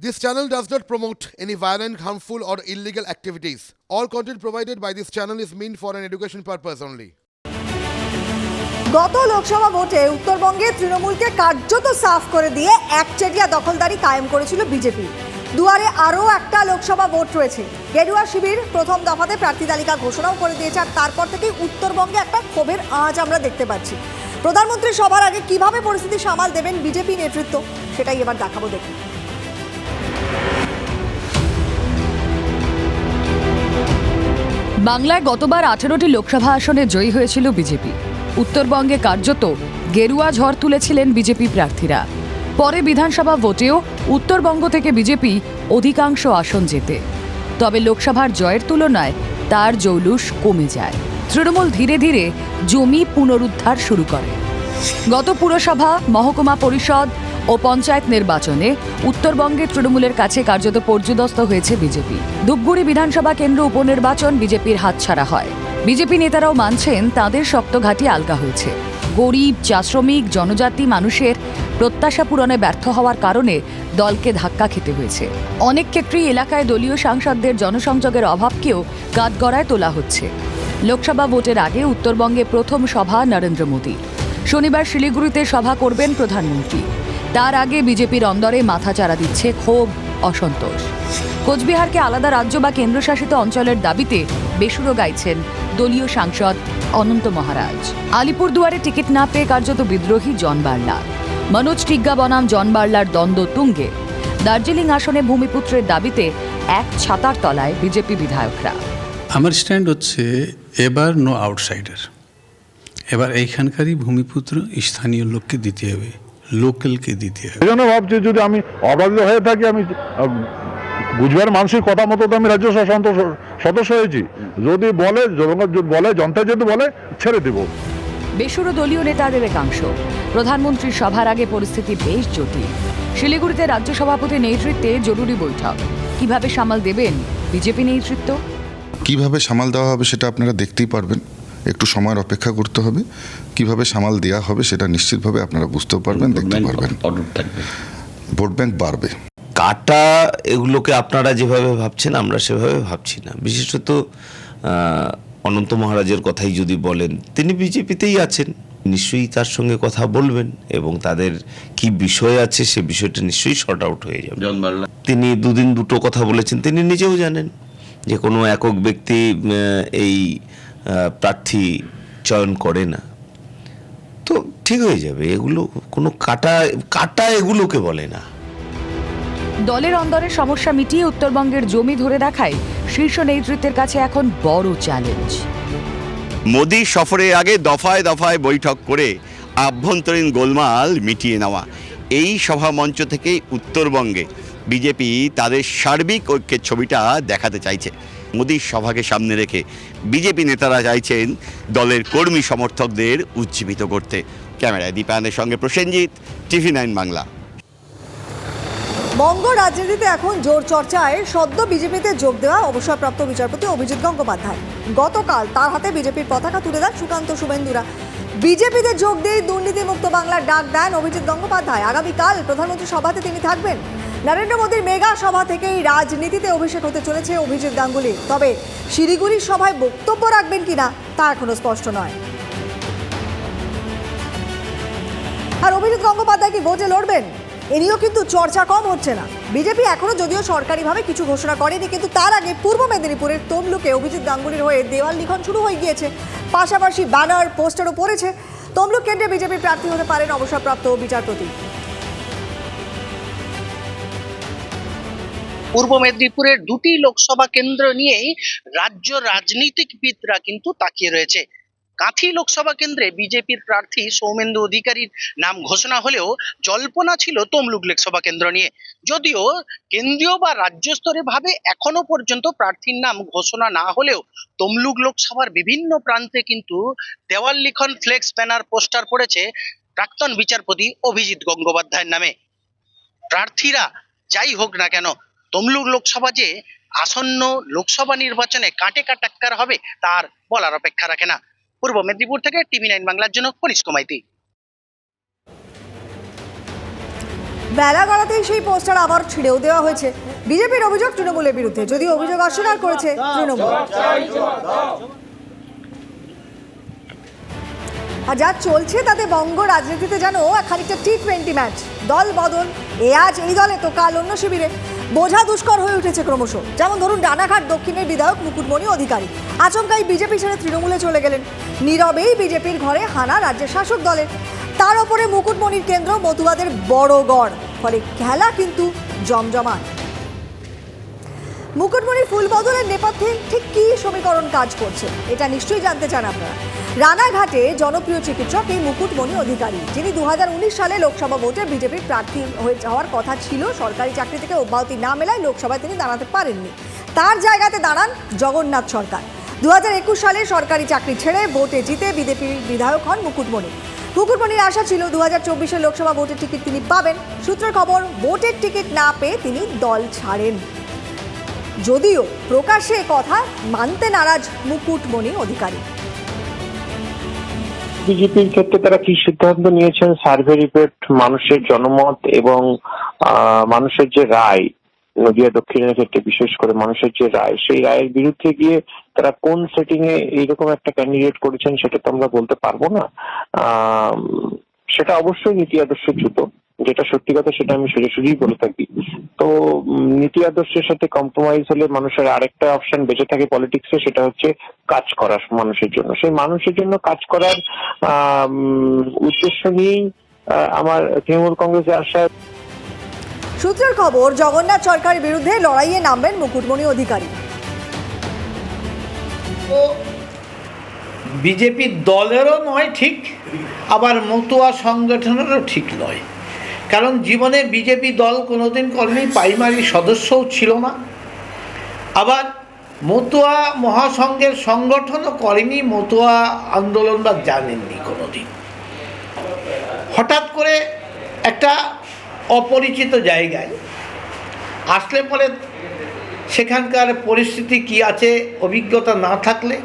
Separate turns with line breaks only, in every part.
This channel does not promote any violent, harmful, or illegal activities. All content provided by this channel is meant for an education purpose only.
গত লোকসভা ভোটে উত্তরবঙ্গে তৃণমূলকে কার্যত সাফ করে দিয়ে একচেটিয়া দখলদারি কায়েম করেছিল বিজেপি দুয়ারে আরও একটা লোকসভা ভোট রয়েছে গেরুয়া শিবির প্রথম দফাতে প্রার্থী তালিকা ঘোষণাও করে দিয়েছে আর তারপর থেকেই উত্তরবঙ্গে একটা ক্ষোভের আঁচ আমরা দেখতে পাচ্ছি প্রধানমন্ত্রী সবার আগে কীভাবে পরিস্থিতি সামাল দেবেন বিজেপি নেতৃত্ব সেটাই এবার দেখাবো দেখুন
বাংলায় গতবার আঠেরোটি লোকসভা আসনে জয়ী হয়েছিল বিজেপি। উত্তরবঙ্গে কার্যত গেরুয়া ঝড় তুলেছিলেন বিজেপি প্রার্থীরা। পরে বিধানসভা ভোটেও উত্তরবঙ্গ থেকে বিজেপি অধিকাংশ আসন জেতে। তবে লোকসভার জয়ের তুলনায় তার জৌলুস কমে যায়। তৃণমূল ধীরে ধীরে জমি পুনরুদ্ধার শুরু করে। গত পুরসভা, মহকুমা পরিষদ ও পঞ্চায়েত নির্বাচনে উত্তরবঙ্গে তৃণমূলের কাছে কার্যত পর্যদস্ত হয়েছে বিজেপি। ধূপগুড়ি বিধানসভা কেন্দ্র উপনির্বাচন বিজেপির হাতছাড়া হয়। বিজেপি নেতারাও মানছেন তাদের শক্ত ঘাঁটি আলগা হয়েছে। গরিব চা শ্রমিক জনজাতি মানুষের প্রত্যাশা পূরণে ব্যর্থ হওয়ার কারণে দলকে ধাক্কা খেতে হয়েছে। অনেক ক্ষেত্রেই এলাকায় দলীয় সাংসদদের জনসংযোগের অভাবকেও কাঠগড়ায় তোলা হচ্ছে। লোকসভা ভোটের আগে উত্তরবঙ্গে প্রথম সভা নরেন্দ্র মোদী শনিবার শিলিগুড়িতে সভা করবেন প্রধানমন্ত্রী। তার আগে বিজেপির অন্দরে মাথাচাড়া দিচ্ছে ক্ষোভ, অসন্তোষ। কোচবিহারকে আলাদা রাজ্য বা কেন্দ্রশাসিত অঞ্চলের দাবিতে বেসুরো গাইছেন দলীয় সাংসদ অনন্ত মহারাজ। আলিপুরদুয়ারে টিকিট না পেয়ে কার্যত বিদ্রোহী জন বার্লা। মনোজ টিগ্গা বনাম জন বার্লার দ্বন্দ্ব তুঙ্গে। দার্জিলিং আসনে ভূমিপুত্রের দাবিতে এক ছাতার তলায় বিজেপি বিধায়করা।
আমার স্ট্যান্ড হচ্ছে এবার নো আউটসাইডার এবার এইখানকারই ভূমিপুত্র স্থানীয় লোককে দিতে হবে। লোকালকে দিতে হবে।
এই জন্য ভাবছি যদি আমি অবাধিত হয়ে থাকি আমি গুজবার মানুষের কথা মতো তো আমি রাজ্যসভা সন্ত- সদস্য হয়েছি। যদি বলে বলে জনতা যদি বলে ছেড়ে দেবো।
বেসুরো দলীয় নেতাদের একাংশ প্রধানমন্ত্রীর সভার আগে পরিস্থিতি বেশ জটিল। শিলিগুড়িতে রাজ্য সভাপতির নেতৃত্বে জরুরি বৈঠক। কীভাবে সামাল দেবেন বিজেপি নেতৃত্ব?
কীভাবে সামাল দেওয়া হবে সেটা আপনারা দেখতেই পারবেন। একটু সময়ের অপেক্ষা করতে হবে। কীভাবে সামাল দেওয়া হবে সেটা নিশ্চিতভাবে আপনারা বুঝতেও পারবেন দেখতে পারবেন। ভোট ব্যাংক বাড়বে।
কাটা এগুলোকে আপনারা যেভাবে ভাবছেন আমরা সেভাবে ভাবছি না। বিশেষত অনন্ত মহারাজের কথাই যদি বলেন তিনি বিজেপিতেই আছেন। নিশ্চয়ই তার সঙ্গে কথা বলবেন এবং তাদের কি বিষয় আছে সে বিষয়টা নিশ্চয়ই শর্ট আউট হয়ে যাবে। তিনি দুদিন দুটো কথা বলেছেন তিনি নিজেও জানেন যে কোনো একক ব্যক্তি এই প্রার্থী চয়ন করে না। তো ঠিক হয়ে যাবে এগুলো কোনো কাটা কাটা এগুলোকে বলে না।
দলের অন্দরের সমস্যা মিটিয়ে উত্তরবঙ্গের জমি ধরে রাখাই শীর্ষ নেতৃত্বের কাছে এখন বড় চ্যালেঞ্জ।
মোদী সফরের আগে দফায় দফায় বৈঠক করে আভ্যন্তরীণ গোলমাল মিটিয়ে নেওয়া। এই সভা মঞ্চ থেকেই উত্তরবঙ্গে বিজেপি তাদের সার্বিক ঐক্যের ছবিটা দেখাতে চাইছে। মোদীর সভাকে সামনে রেখে বিজেপি নেতারা চাইছেন দলের কর্মী সমর্থকদের উজ্জীবিত করতে। ক্যামেরায় দীপায়নের সঙ্গে প্রসেনজিৎ, টিভি নাইন বাংলা।
বঙ্গ রাজনীতিতে এখন জোর চর্চায়, সদ্য বিজেপিতে যোগ দেওয়া অবসরপ্রাপ্ত বিচারপতি অভিজিৎ গঙ্গোপাধ্যায়। গতকাল তার হাতে বিজেপির পতাকা তুলে দেন সুকান্ত শুভেন্দুরা বিজেপিতে যোগ দিয়ে দুর্নীতিমুক্ত বাংলার ডাক দেন অভিজিৎ গঙ্গোপাধ্যায়। আগামীকাল প্রধানমন্ত্রী সভাতে তিনি থাকবেন। নরেন্দ্র মোদীর মেগা সভা থেকেই রাজনীতিতে অভিষেক হতে চলেছে অভিজিৎ গাঙ্গুলি। তবে শিলিগুড়ির সভায় বক্তব্য রাখবেন কিনা তা এখনও স্পষ্ট নয়। আর অভিজিৎ গঙ্গোপাধ্যায় কি ভোটে লড়বেন? এ নিয়েও কিন্তু চর্চা কম হচ্ছে না। বিজেপি এখনও যদিও সরকারিভাবে কিছু ঘোষণা করেনি, কিন্তু তার আগে পূর্ব মেদিনীপুরের তমলুকে অভিজিৎ গাঙ্গুলির হয়ে দেওয়াল লিখন শুরু হয়ে গিয়েছে। পাশাপাশি ব্যানার, পোস্টারও পড়েছে। তমলুক কেন্দ্রে বিজেপি প্রার্থী হতে পারেন অবসরপ্রাপ্ত বিচারপতি।
পূর্ব মেদিনীপুরের দুটি লোকসভা কেন্দ্র নিয়েই রাজ্য রাজনীতিকবিদরা কিন্তু তাকিয়ে রয়েছে। কাঁথি লোকসভা কেন্দ্রে বিজেপির প্রার্থী সৌমেন্দু অধিকারীর নাম ঘোষণা হলেও জল্পনা ছিল তমলুক লোকসভা কেন্দ্র নিয়ে। যদিও কেন্দ্রীয় বা রাজ্য স্তরে ভাবে এখনও পর্যন্ত প্রার্থীর নাম ঘোষণা না হলেও তমলুক লোকসভার বিভিন্ন প্রান্তে কিন্তু দেওয়াল লিখন, ফ্লেক্স, ব্যানার, পোস্টার পড়েছে প্রাক্তন বিচারপতি অভিজিৎ গঙ্গোপাধ্যায়ের নামে। প্রার্থীরা যাই হোক না কেন তমলুক লোকসভা যে আসন্ন লোকসভা নির্বাচনে কাটে কাটাক্কার হবে, তার বলার অপেক্ষা রাখে না। পূর্ব মেদিনীপুর থেকে টিভি নাইন বাংলার জন্য কনিষ্ক মাইতি।
বেলা গড়াতেই সেই পোস্টার আবার ছিঁড়েও দেওয়া হয়েছে। বিজেপির অভিযোগ তৃণমূলের বিরুদ্ধে। যদিও অভিযোগ অস্বীকার করেছে তৃণমূল। আর যা চলছে তাতে বঙ্গ রাজনীতিতে যেন খানিকটা টি টোয়েন্টি ম্যাচ দল বদল, এ আজ এই দলে তো কাল অন্য শিবিরে। বোঝা দুষ্কর হয়ে উঠেছে ক্রমশ। যেমন ধরুন রানাঘাট দক্ষিণের বিধায়ক মুকুটমণি অধিকারী। আচমকাই বিজেপি ছেড়ে তৃণমূলে চলে গেলেন। নীরবেই বিজেপির ঘরে হানা রাজ্যের শাসক দলের। তার ওপরে মুকুটমণির কেন্দ্র মতুয়াদের বড় গড়, ফলে খেলা কিন্তু জমজমাট। মুকুটমণির ফুল বদলের নেপথ্যে ঠিক কী সমীকরণ কাজ করছে, এটা নিশ্চয়ই জানতে চান আপনারা। রানাঘাটে জনপ্রিয় চিকিৎসক এই মুকুটমণি অধিকারী, যিনি দু হাজার উনিশ সালে লোকসভা ভোটে বিজেপির প্রার্থী হয়ে যাওয়ার কথা ছিল, সরকারি চাকরি থেকে অব্যাহতি না মেলায় লোকসভায় তিনি দাঁড়াতে পারেননি। তার জায়গাতে দাঁড়ান জগন্নাথ সরকার। দু হাজার একুশ সালে সরকারি চাকরি ছেড়ে ভোটে জিতে বিজেপির বিধায়ক হন মুকুটমণি। মুকুটমণির আশা ছিল দু হাজার লোকসভা ভোটের টিকিট তিনি পাবেন। সূত্রের খবর, ভোটের টিকিট না পেয়ে তিনি দল ছাড়েন। যদিও প্রকাশ্যে কথা মানতে নারাজ মুকুটমণি অধিকারী।
বিজেপির ক্ষেত্রে তারা কি সিদ্ধান্ত নিয়েছেন? সার্ভে রিপোর্ট মানুষের জনমত এবং মানুষের যে রায়, নদিয়া দক্ষিণের ক্ষেত্রে বিশেষ করে মানুষের যে রায়, সেই রায়ের বিরুদ্ধে গিয়ে তারা কোন সেটিং এ এইরকম একটা ক্যান্ডিডেট করেছেন সেটা তো আমরা বলতে পারব না। সেটা অবশ্যই নীতি আদর্শচ্যুত যেটা সত্যি কথা সেটা আমি সোজাসুজিই বলে থাকি। তো নীতি আদর্শের সাথে কম্প্রোমাইজ হলে মানুষের আরেকটা অপশন বেঁচে থাকে পলিটিক্সে সেটা হচ্ছে কাজ করা মানুষের জন্য। সেই মানুষের জন্য কাজ করার আহ, উদ্দেশ্য নিয়েই আহ, আমার তৃণমূল কংগ্রেসে আসা
সূত্রের খবর জগন্নাথ সরকারের বিরুদ্ধে লড়াইয়ে নামবেন মুকুটমণি অধিকারী।
বিজেপি দলেরও নয় ঠিক। আবার মতুয়া সংগঠনেরও ঠিক নয়। কারণ জীবনে বিজেপি দল কোনোদিন করেনি প্রাইমারি সদস্যও ছিল না। আবার মতুয়া মহাসংঘের সংগঠনও করেনি, মতুয়া আন্দোলন বা জানেননি কোনোদিন। হঠাৎ করে একটা অপরিচিত জায়গায় আসলে পরে সেখানকার পরিস্থিতি কি আছে, অভিজ্ঞতা না থাকলে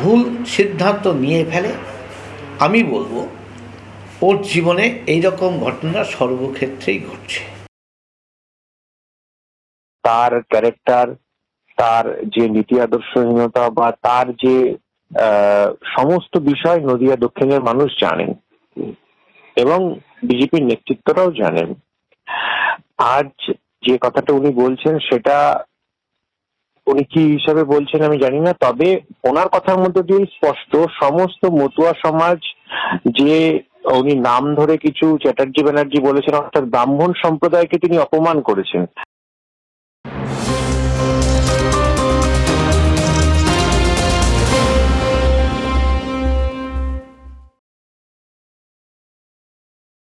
ভুল সিদ্ধান্ত নিয়ে ফেলে। আমি বলব ওর জীবনে এই রকম ঘটনা সর্বক্ষেত্রেই ঘটছে।
তার ক্যারেক্টার, তার যে নীতি আদর্শহীনতা বা তার যে সমস্ত বিষয় নদিয়া দক্ষিণের মানুষ জানেন এবং বিজেপির নেতৃত্বরাও জানেন। আজ যে কথাটা উনি বলছেন সেটা উনি কি হিসাবে বলছেন আমি জানি না, তবে ওনার কথার মধ্যে দিয়ে স্পষ্ট, সমস্ত মতুয়া সমাজ যে উনি নাম ধরে কিছু চ্যাটার্জি ব্যানার্জি বলেছেন অর্থাৎ ব্রাহ্মণ সম্প্রদায়কে তিনি অপমান করেছেন।